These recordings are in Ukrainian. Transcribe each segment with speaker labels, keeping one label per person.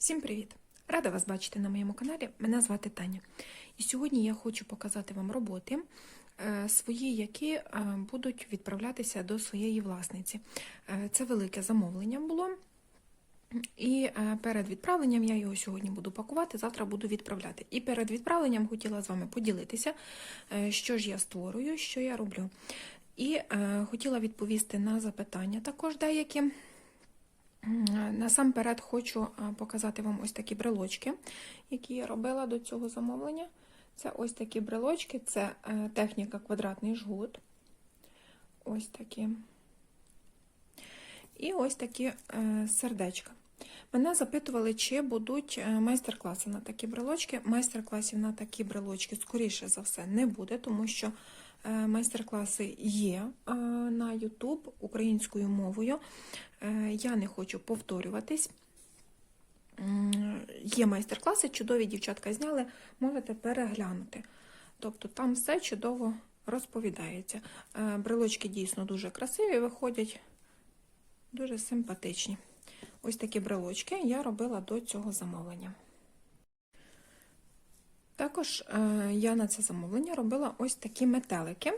Speaker 1: Всім привіт! Рада вас бачити на моєму каналі. Мене звати Таня. І сьогодні я хочу показати вам роботи е, свої, які е, будуть відправлятися до своєї власниці. Е, Це велике замовлення було. І перед відправленням я його сьогодні буду пакувати, завтра буду відправляти. І перед відправленням хотіла з вами поділитися, що ж я створюю, що я роблю. І хотіла відповісти на запитання також деякі. Насамперед хочу показати вам ось такі брелочки, які я робила до цього замовлення. Це ось такі брелочки, це е, техніка квадратний жгут. Ось такі. І ось такі е, сердечка. Мене запитували, чи будуть е, майстер-класи на такі брелочки. Майстер-класів на такі брелочки, скоріше за все, не буде, тому що е, майстер-класи є е, на YouTube українською мовою. Е, Я не хочу повторюватись. Є майстер-класи, чудові дівчатка зняли, можете переглянути. Тобто там все чудово розповідається. Е, Брелочки дійсно дуже красиві, виходять дуже симпатичні. Ось такі брелочки я робила до цього замовлення. Також е, я на це замовлення робила ось такі метелики,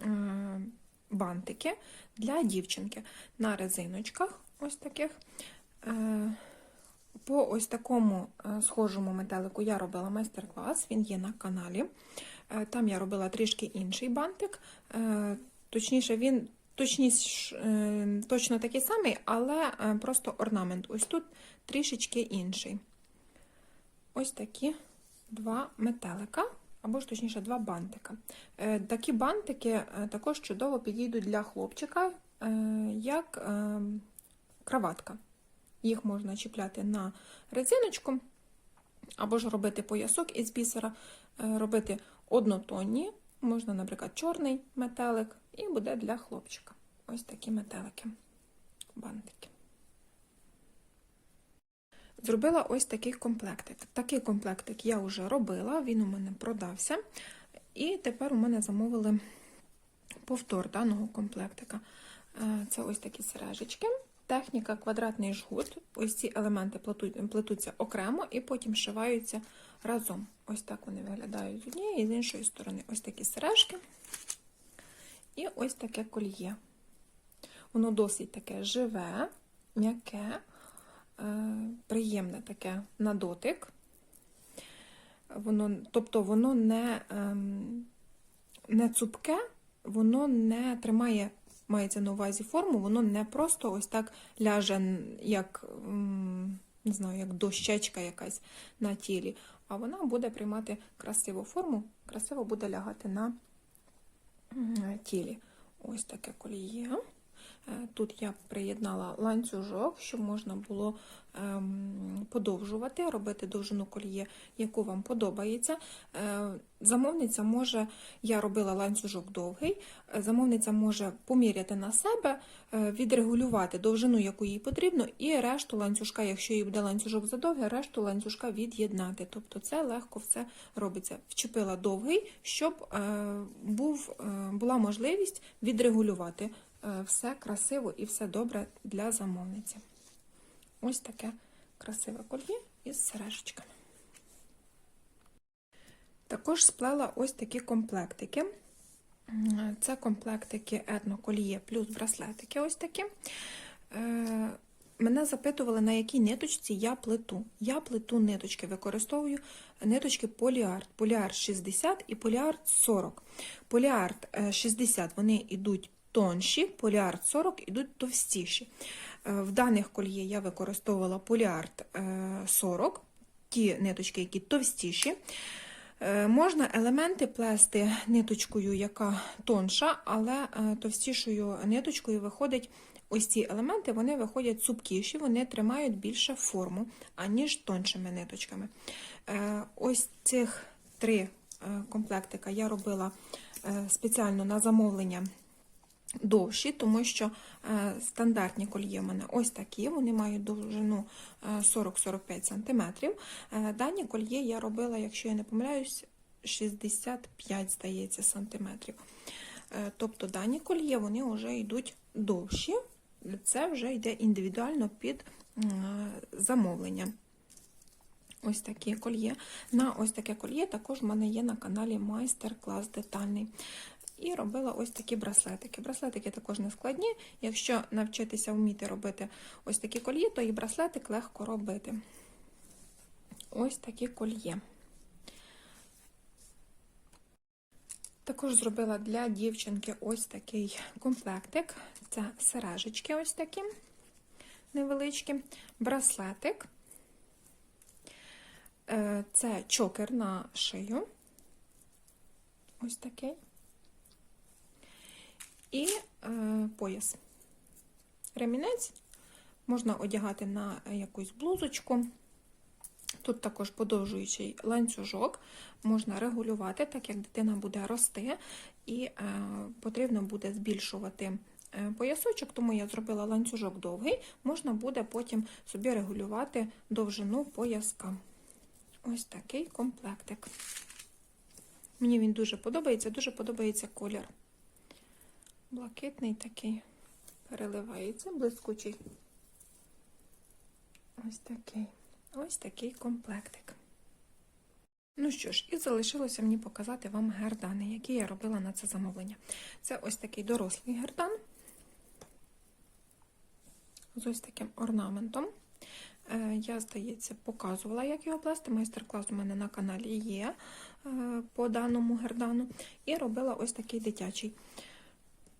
Speaker 1: е, бантики для дівчинки на резиночках. Ось таких. Е, по ось такому схожому метелику я робила майстер-клас, він є на каналі. Там я робила трішки інший бантик. Точніше, він точніше, точно такий самий, але просто орнамент. Ось тут трішечки інший. Ось такі два метелика, або ж точніше, два бантика. Е, Такі бантики е, також чудово підійдуть для хлопчика, е, як краватка. Їх можна чіпляти на резиночку, або ж робити поясок із бісера, робити однотонні, можна, наприклад, чорний метелик, і буде для хлопчика. Ось такі метелики, бантики. Зробила ось такий комплектик. Такий комплектик я вже робила, він у мене продався. І тепер у мене замовили повтор даного комплектика. Е, Це ось такі сережечки. Техніка квадратний жгут. Ось ці елементи плетуться окремо і потім шиваються разом. Ось так вони виглядають з однієї і з іншої сторони. Ось такі сережки. І ось таке кольє. Воно досить таке живе, м'яке, приємне таке на дотик. Воно, тобто воно не, ем, не цупке, воно не тримає, мається на увазі форму, воно не просто ось так ляже, як, не знаю, як дощечка якась на тілі, а вона буде приймати красиву форму, красиво буде лягати на тілі. Ось таке коліє. Е, Тут я приєднала ланцюжок, щоб можна було ем, подовжувати, робити довжину коліє, яку вам подобається. Е, Замовниця може, я робила ланцюжок довгий, е, замовниця може поміряти на себе, відрегулювати довжину, яку їй потрібно, і решту ланцюжка, якщо їй буде ланцюжок задовгий, решту ланцюжка від'єднати. Тобто це легко все робиться. Вчепила довгий, щоб був, була можливість відрегулювати все красиво і все добре для замовниці. Ось таке красиве кольє із сережечками. Також сплела ось такі комплектики. Це комплектики етноколіє плюс браслетики. Ось такі. Е, Мене запитували, на якій ниточці я плету. Я плету ниточки, використовую ниточки поліарт. Поліарт 60 і поліарт 40. Поліарт е, 60 вони йдуть тонші, поліарт 40 йдуть товстіші. Е, В даних кольє я використовувала поліарт е, 40, ті ниточки, які товстіші. Е, Можна елементи плести ниточкою, яка тонша, але е, товстішою ниточкою виходить ось ці елементи, вони виходять цупкіші, вони тримають більше форму, аніж тоншими ниточками. Е, Ось цих три е, комплектика я робила е, спеціально на замовлення довші, тому що е, стандартні кольє в мене ось такі, вони мають довжину е, 40-45 см. Е, дані кольє я робила, якщо я не помиляюсь, 65, здається, сантиметрів. Е, тобто дані кольє вони вже йдуть довші, це вже йде індивідуально під е, замовлення. ось такі кольє. На ось таке кольє також в мене є на каналі майстер-клас детальний. І робила ось такі браслетики. Браслетики також не складні. Якщо навчитися вміти робити ось такі кольє, то і браслетик легко робити. Ось такі кольє. Також зробила для дівчинки ось такий комплектик. Це сережечки ось такі невеличкі, браслетик. Е, Це чокер на шию. Ось такий. І е, пояс. Ремінець можна одягати на якусь блузочку. Тут також подовжуючий ланцюжок, можна регулювати, так як дитина буде рости, і е, потрібно буде збільшувати е, поясочок, тому я зробила ланцюжок довгий, можна буде потім собі регулювати довжину пояска. Ось такий комплектик. Мені він дуже подобається, дуже подобається колір. Блакитний такий переливається, блискучий. Ось такий. Ось такий комплектик. Ну що ж, і залишилося мені показати вам гердани, які я робила на це замовлення. Це ось такий дорослий гердан з ось таким орнаментом. Е, Я, здається, показувала, як його плести. Майстер-клас у мене на каналі є е, по даному гердану. І робила ось такий дитячий.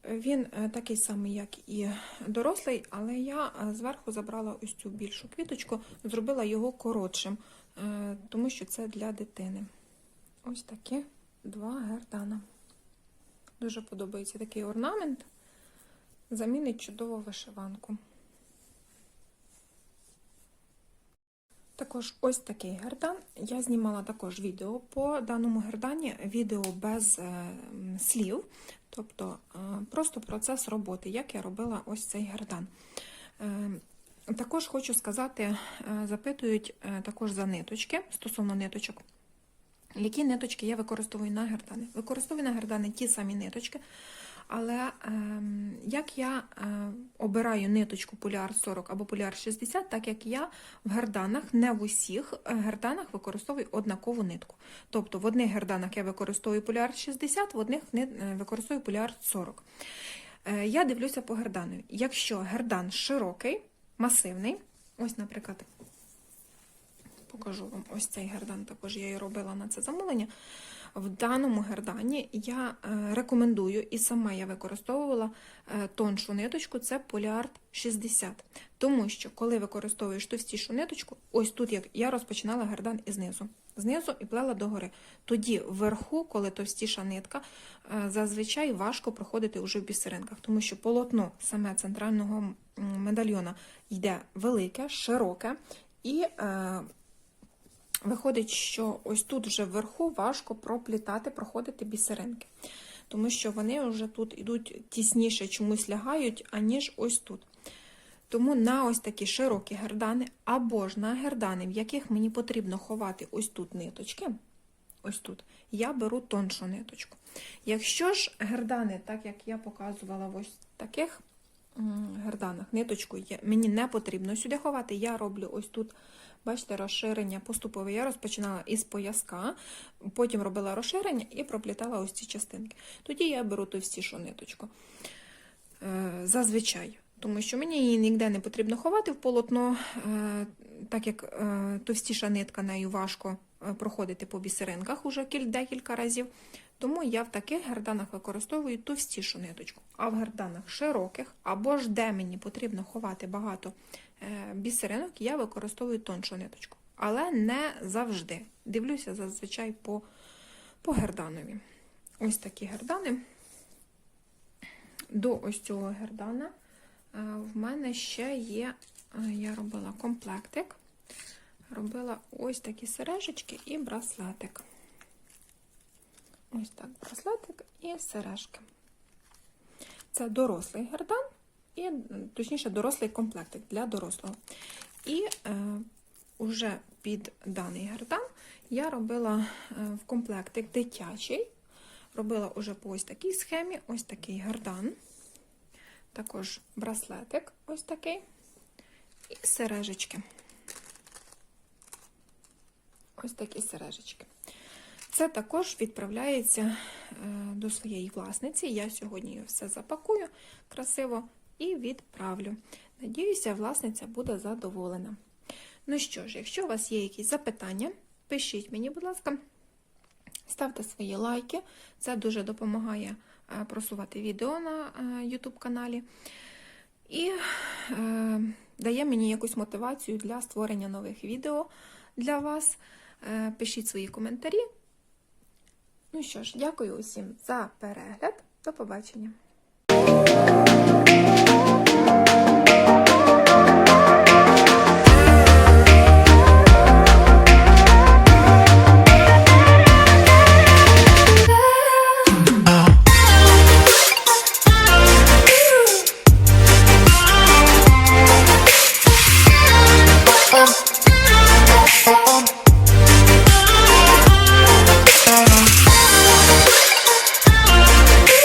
Speaker 1: Він е, такий самий, як і дорослий, але я е, зверху забрала ось цю більшу квіточку, зробила його коротшим, е, тому що це для дитини. Ось такі два гердана. Дуже подобається такий орнамент. Замінить чудову вишиванку. Також ось такий гердан. Я знімала також відео по даному гердані, відео без е, слів, тобто е, просто процес роботи, як я робила ось цей гердан. Е, також хочу сказати, запитують також за ниточки стосовно ниточок. Які ниточки я використовую на гердани? Використовую на гердани ті самі ниточки, але е, як я е, обираю ниточку поляр 40 або поляр 60, так як я в герданах, не в усіх е, герданах використовую однакову нитку. Тобто в одних герданах я використовую поляр 60, в одних е, використовую поляр 40. Е, я дивлюся по гердану. Якщо гердан широкий, масивний, ось, наприклад, покажу вам ось цей гердан, також я і робила на це замовлення. В даному гердані я е, рекомендую, і сама я використовувала е, тоншу ниточку, це Поліард 60. Тому що, коли використовуєш товстішу ниточку, ось тут як я розпочинала гердан із низу. Знизу і плела догори. Тоді вверху, коли товстіша нитка, е, зазвичай важко проходити уже в бісеринках, тому що полотно саме центрального медальйона йде велике, широке, і е, виходить, що ось тут вже вверху важко проплітати, проходити бісеринки. Тому що вони вже тут йдуть тісніше, чомусь лягають, аніж ось тут. Тому на ось такі широкі гердани, або ж на гердани, в яких мені потрібно ховати ось тут ниточки, ось тут, я беру тоншу ниточку. Якщо ж гердани, так як я показувала ось таких герданах, ниточку мені не потрібно сюди ховати, я роблю ось тут, бачите, розширення поступове. Я розпочинала із пояска, потім робила розширення і проплітала ось ці частинки. Тоді я беру товстішу ниточку. Е, Зазвичай. Тому що мені її ніде не потрібно ховати в полотно, е, так як е, товстіша нитка нею важко проходити по бісеринках уже декілька разів. Тому я в таких герданах використовую товстішу ниточку. А в герданах широких, або ж де мені потрібно ховати багато е, бісеринок, я використовую тоншу ниточку. Але не завжди. Дивлюся зазвичай по, по герданові. Ось такі гердани. До ось цього гердана е, в мене ще є, е, я робила комплектик, робила ось такі сережечки і браслетик. Ось так, браслетик і сережки. Це дорослий гердан, і, точніше, дорослий комплектик для дорослого. І е, уже під даний гердан я робила е, в комплектик дитячий. Робила уже по ось такій схемі, ось такий гердан. Також браслетик ось такий. І сережечки. ось такі сережечки. Це також відправляється е, до своєї власниці. Я сьогодні все запакую красиво і відправлю. Надіюся, власниця буде задоволена. Ну що ж, якщо у вас є якісь запитання, пишіть мені, будь ласка, ставте свої лайки. Це дуже допомагає е, просувати відео на е, YouTube каналі. І е, дає мені якусь мотивацію для створення нових відео для вас. Е, пишіть свої коментарі. Ну що ж, дякую усім за перегляд. До побачення.